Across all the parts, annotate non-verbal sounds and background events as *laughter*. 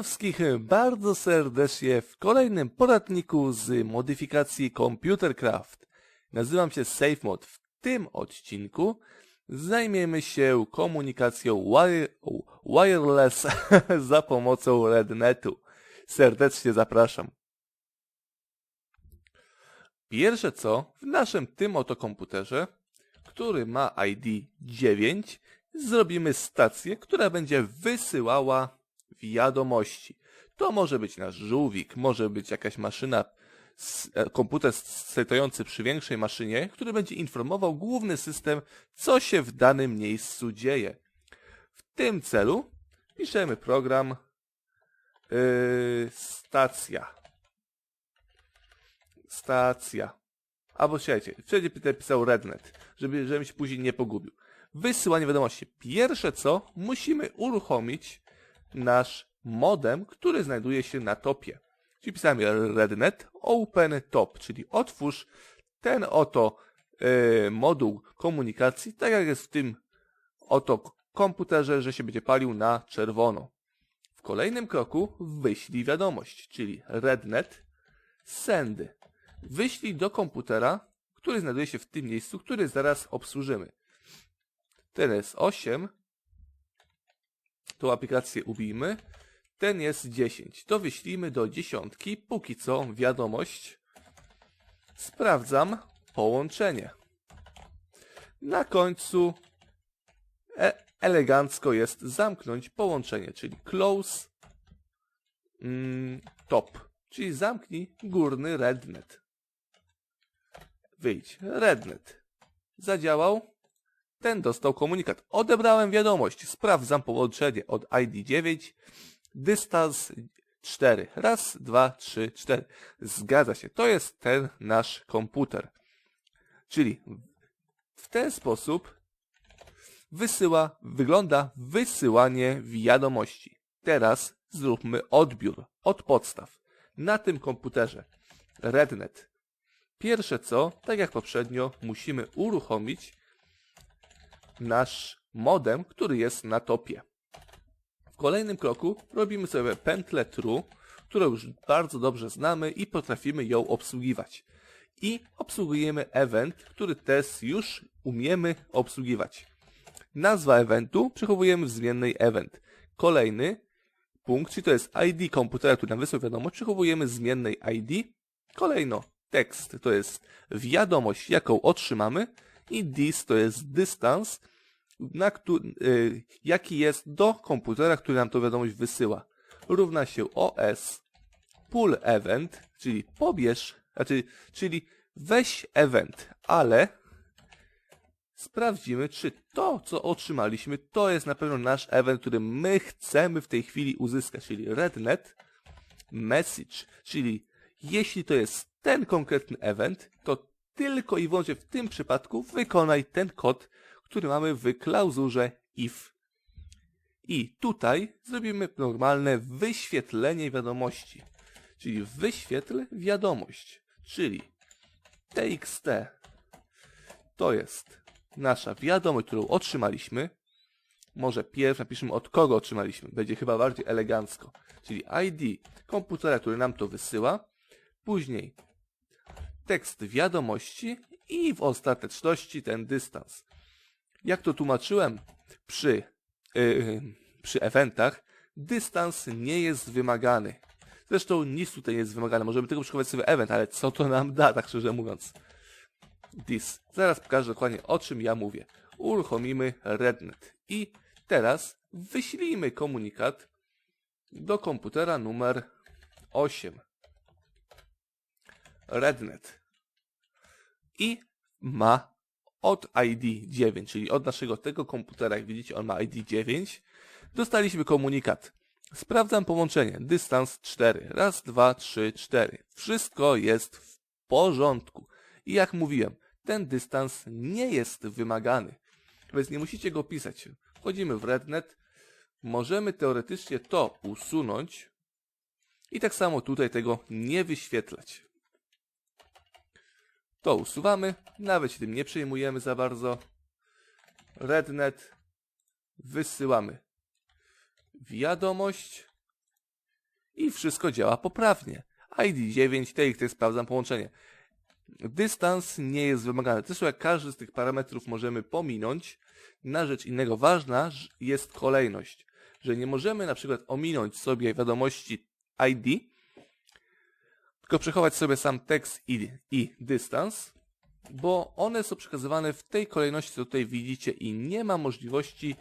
Witam wszystkich bardzo serdecznie w kolejnym poradniku z modyfikacji Computercraft. Nazywam się SafeMod. W tym odcinku zajmiemy się komunikacją wire, wireless *laughs* za pomocą RedNetu. Serdecznie zapraszam. Pierwsze co, w naszym tym oto komputerze, który ma ID 9, zrobimy stację, która będzie wysyłała wiadomości. To może być nasz żółwik, może być jakaś maszyna, e, komputer stojący przy większej maszynie, który będzie informował główny system, co się w danym miejscu dzieje. W tym celu piszemy program yy, stacja. Stacja. Albo słuchajcie, wtedy będę pisał rednet, żeby, żebym się później nie pogubił. Wysyłanie wiadomości. Pierwsze co, musimy uruchomić nasz modem, który znajduje się na topie. Czyli pisamy rednet open top, czyli otwórz ten oto e, moduł komunikacji, tak jak jest w tym oto komputerze, że się będzie palił na czerwono. W kolejnym kroku wyślij wiadomość, czyli rednet send. Wyślij do komputera, który znajduje się w tym miejscu, który zaraz obsłużymy. Ten jest 8 Tą aplikację ubijmy. Ten jest 10. To wyślijmy do dziesiątki. Póki co wiadomość. Sprawdzam połączenie. Na końcu e elegancko jest zamknąć połączenie, czyli close mm, top, czyli zamknij górny rednet. Wyjdź. Rednet. Zadziałał. Ten dostał komunikat. Odebrałem wiadomość. Sprawdzam połączenie od ID9. Dystans 4. Raz, dwa, trzy, cztery. Zgadza się. To jest ten nasz komputer. Czyli w ten sposób wysyła, wygląda wysyłanie wiadomości. Teraz zróbmy odbiór od podstaw. Na tym komputerze RedNet. Pierwsze co, tak jak poprzednio, musimy uruchomić nasz modem, który jest na topie. W kolejnym kroku robimy sobie pętlę true, którą już bardzo dobrze znamy i potrafimy ją obsługiwać. I obsługujemy event, który też już umiemy obsługiwać. Nazwa eventu przechowujemy w zmiennej event. Kolejny punkt, czyli to jest ID komputera, który nam wysłał wiadomość, przechowujemy zmiennej ID. Kolejno tekst, to jest wiadomość, jaką otrzymamy i dis to jest dystans, na y, jaki jest do komputera, który nam tą wiadomość wysyła. Równa się OS pull event, czyli pobierz, znaczy, czyli weź event, ale sprawdzimy, czy to, co otrzymaliśmy, to jest na pewno nasz event, który my chcemy w tej chwili uzyskać, czyli rednet message, czyli jeśli to jest ten konkretny event, to tylko i wyłącznie w tym przypadku wykonaj ten kod, który mamy w klauzurze if. I tutaj zrobimy normalne wyświetlenie wiadomości. Czyli wyświetl wiadomość. Czyli txt to jest nasza wiadomość, którą otrzymaliśmy. Może pierw napiszemy od kogo otrzymaliśmy. Będzie chyba bardziej elegancko. Czyli ID komputera, który nam to wysyła. Później tekst wiadomości i w ostateczności ten dystans. Jak to tłumaczyłem przy, yy, przy eventach, dystans nie jest wymagany. Zresztą nic tutaj nie jest wymagane. Możemy tylko przechować sobie event, ale co to nam da, tak szczerze mówiąc. This. Zaraz pokażę dokładnie o czym ja mówię. Uruchomimy RedNet. I teraz wyślijmy komunikat do komputera numer 8. RedNet. I ma od ID 9, czyli od naszego tego komputera, jak widzicie, on ma ID 9, dostaliśmy komunikat. Sprawdzam połączenie. Dystans 4. Raz, dwa, trzy, cztery. Wszystko jest w porządku. I jak mówiłem, ten dystans nie jest wymagany. Więc nie musicie go pisać. Wchodzimy w RedNet. Możemy teoretycznie to usunąć. I tak samo tutaj tego nie wyświetlać. To usuwamy, nawet się tym nie przejmujemy za bardzo. Rednet. Wysyłamy wiadomość i wszystko działa poprawnie. ID9, TXT sprawdzam połączenie. Dystans nie jest wymagany. Zresztą jak każdy z tych parametrów możemy pominąć, na rzecz innego ważna jest kolejność. Że nie możemy na przykład ominąć sobie wiadomości ID, tylko przechować sobie sam tekst i, i dystans, bo one są przekazywane w tej kolejności, co tutaj widzicie i nie ma możliwości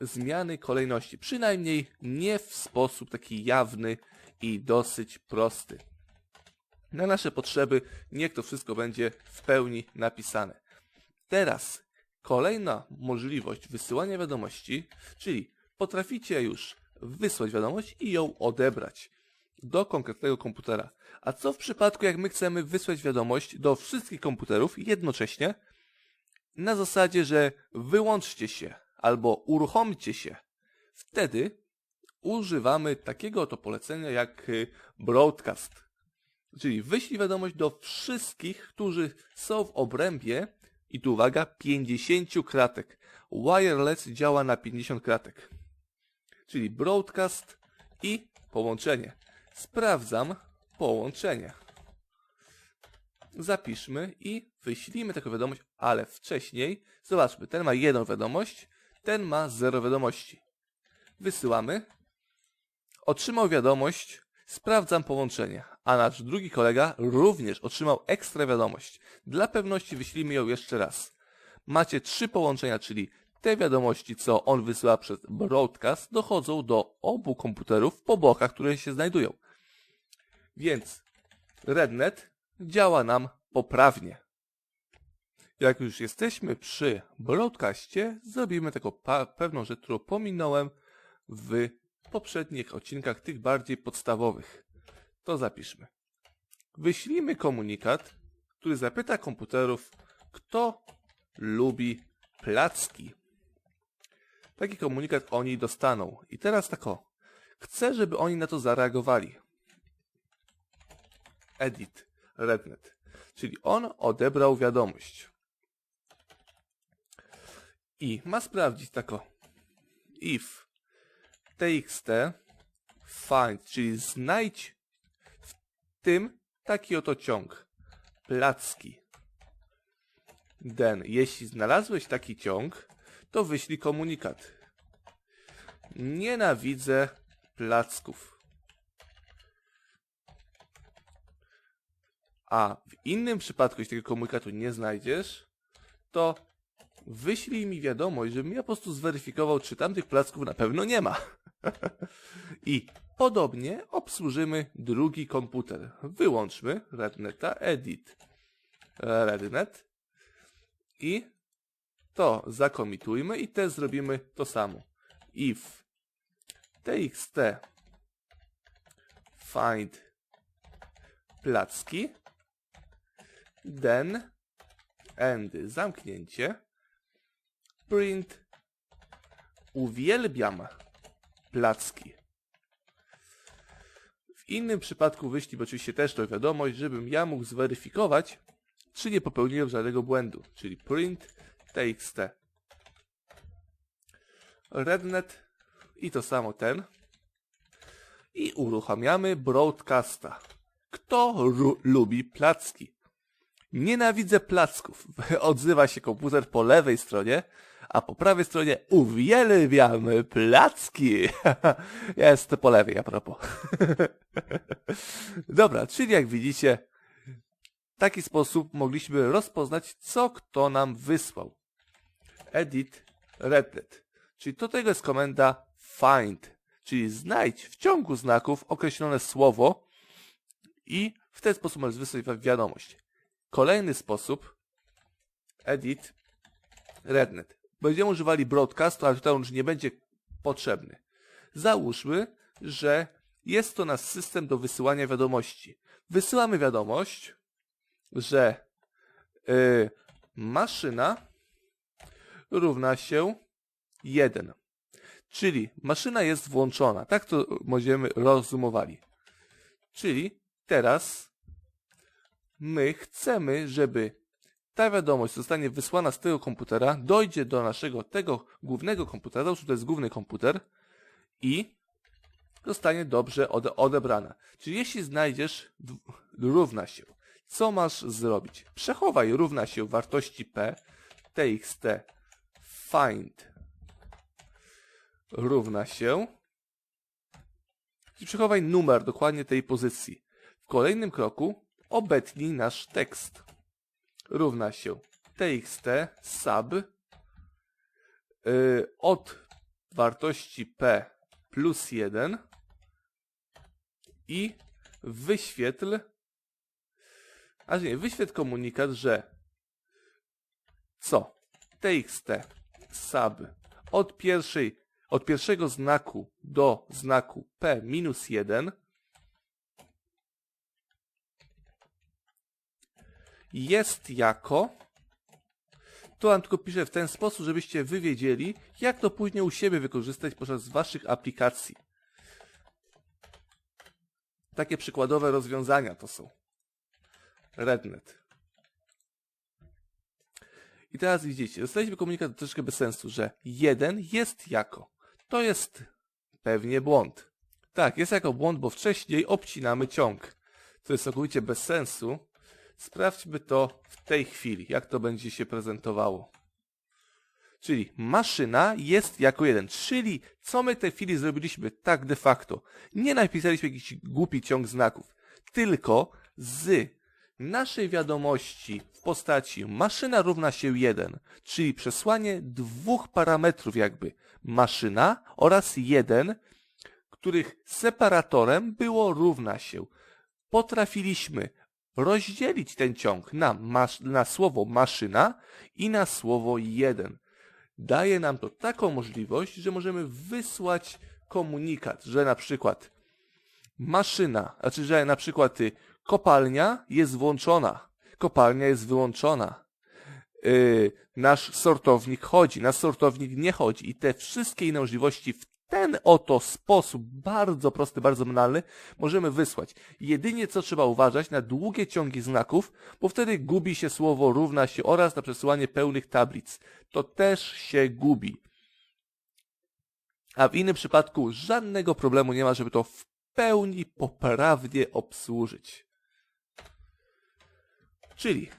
zmiany kolejności. Przynajmniej nie w sposób taki jawny i dosyć prosty. Na nasze potrzeby niech to wszystko będzie w pełni napisane. Teraz kolejna możliwość wysyłania wiadomości, czyli potraficie już wysłać wiadomość i ją odebrać do konkretnego komputera. A co w przypadku, jak my chcemy wysłać wiadomość do wszystkich komputerów jednocześnie, na zasadzie, że wyłączcie się albo uruchomcie się. Wtedy używamy takiego oto polecenia jak y, broadcast. Czyli wyślij wiadomość do wszystkich, którzy są w obrębie i tu uwaga, 50 kratek. Wireless działa na 50 kratek. Czyli broadcast i połączenie. Sprawdzam połączenie. Zapiszmy i wyślijmy taką wiadomość, ale wcześniej, zobaczmy, ten ma jedną wiadomość, ten ma zero wiadomości. Wysyłamy. Otrzymał wiadomość, sprawdzam połączenie, a nasz drugi kolega również otrzymał ekstra wiadomość. Dla pewności wyślijmy ją jeszcze raz. Macie trzy połączenia, czyli te wiadomości, co on wysyła przez broadcast, dochodzą do obu komputerów po bokach, które się znajdują. Więc RedNet działa nam poprawnie. Jak już jesteśmy przy broadcastie, zrobimy taką pewną rzecz, którą pominąłem w poprzednich odcinkach, tych bardziej podstawowych. To zapiszmy. Wyślijmy komunikat, który zapyta komputerów, kto lubi placki. Taki komunikat oni dostaną. I teraz tak o. Chcę, żeby oni na to zareagowali. Edit. Rednet. Czyli on odebrał wiadomość. I ma sprawdzić tako. If txt find, czyli znajdź w tym taki oto ciąg. Placki. Then, jeśli znalazłeś taki ciąg, to wyślij komunikat. Nienawidzę placków. A w innym przypadku, jeśli tego komunikatu nie znajdziesz, to wyślij mi wiadomość, żebym ja po prostu zweryfikował, czy tamtych placków na pewno nie ma. *laughs* I podobnie obsłużymy drugi komputer. Wyłączmy Redneta Edit. Rednet. I to zakomitujmy i też zrobimy to samo. If txt find placki then end zamknięcie print uwielbiam placki. W innym przypadku wyślij oczywiście też to wiadomość, żebym ja mógł zweryfikować, czy nie popełniłem żadnego błędu, czyli print txt. Rednet i to samo ten. I uruchamiamy broadcasta. Kto lubi placki? Nienawidzę placków. *laughs* Odzywa się komputer po lewej stronie, a po prawej stronie uwielbiam placki. *laughs* Jest po lewej, a propos. *laughs* Dobra, czyli jak widzicie, w taki sposób mogliśmy rozpoznać, co kto nam wysłał. Edit Redlet. Czyli do tego jest komenda find, czyli znajdź w ciągu znaków określone słowo i w ten sposób możesz wysłać wiadomość. Kolejny sposób, edit rednet. Będziemy używali broadcastu, ale tutaj on już nie będzie potrzebny. Załóżmy, że jest to nasz system do wysyłania wiadomości. Wysyłamy wiadomość, że yy, maszyna równa się 1. Czyli maszyna jest włączona. Tak to będziemy rozumowali. Czyli teraz my chcemy, żeby ta wiadomość zostanie wysłana z tego komputera, dojdzie do naszego tego głównego komputera, to jest główny komputer i zostanie dobrze ode odebrana. Czyli jeśli znajdziesz równa się, co masz zrobić? Przechowaj równa się wartości p, txt, find równa się i przechowaj numer dokładnie tej pozycji. W kolejnym kroku obetnij nasz tekst. Równa się txt sub yy, od wartości p plus 1 i wyświetl a nie, wyświetl komunikat, że co? txt sub od pierwszej od pierwszego znaku do znaku p minus 1 jest jako to wam tylko piszę w ten sposób, żebyście wy wiedzieli, jak to później u siebie wykorzystać podczas waszych aplikacji. Takie przykładowe rozwiązania to są. Rednet. I teraz widzicie, dostaliśmy komunikat troszeczkę bez sensu, że jeden jest jako. To jest pewnie błąd. Tak, jest jako błąd, bo wcześniej obcinamy ciąg. To jest całkowicie bez sensu. Sprawdźmy to w tej chwili, jak to będzie się prezentowało. Czyli maszyna jest jako jeden. Czyli co my w tej chwili zrobiliśmy tak de facto? Nie napisaliśmy jakiś głupi ciąg znaków, tylko z naszej wiadomości w postaci maszyna równa się 1, czyli przesłanie dwóch parametrów jakby maszyna oraz 1, których separatorem było równa się. Potrafiliśmy rozdzielić ten ciąg na, masz, na słowo maszyna i na słowo 1. Daje nam to taką możliwość, że możemy wysłać komunikat, że na przykład maszyna, znaczy, że na przykład y, kopalnia jest włączona, kopalnia jest wyłączona. Yy, nasz sortownik chodzi, nasz sortownik nie chodzi i te wszystkie inne możliwości w ten oto sposób, bardzo prosty, bardzo banalny, możemy wysłać. Jedynie co trzeba uważać na długie ciągi znaków, bo wtedy gubi się słowo równa się oraz na przesyłanie pełnych tablic. To też się gubi. A w innym przypadku żadnego problemu nie ma, żeby to w pełni poprawnie obsłużyć. Czyli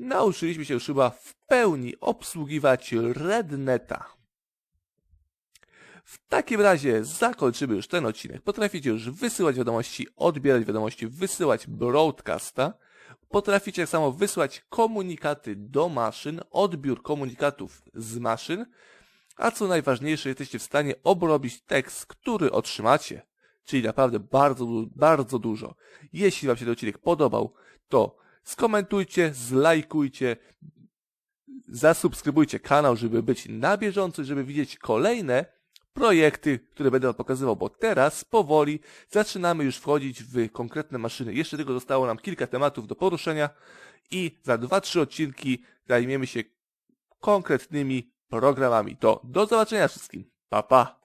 nauczyliśmy się już chyba w pełni obsługiwać Redneta. W takim razie zakończymy już ten odcinek. Potraficie już wysyłać wiadomości, odbierać wiadomości, wysyłać broadcasta. Potraficie tak samo wysłać komunikaty do maszyn, odbiór komunikatów z maszyn. A co najważniejsze, jesteście w stanie obrobić tekst, który otrzymacie. Czyli naprawdę bardzo, bardzo dużo. Jeśli Wam się ten odcinek podobał, to skomentujcie, zlajkujcie, zasubskrybujcie kanał, żeby być na bieżąco, żeby widzieć kolejne projekty, które będę pokazywał, bo teraz powoli zaczynamy już wchodzić w konkretne maszyny. Jeszcze tylko zostało nam kilka tematów do poruszenia i za 2-3 odcinki zajmiemy się konkretnymi programami. To do zobaczenia wszystkim. Pa, pa!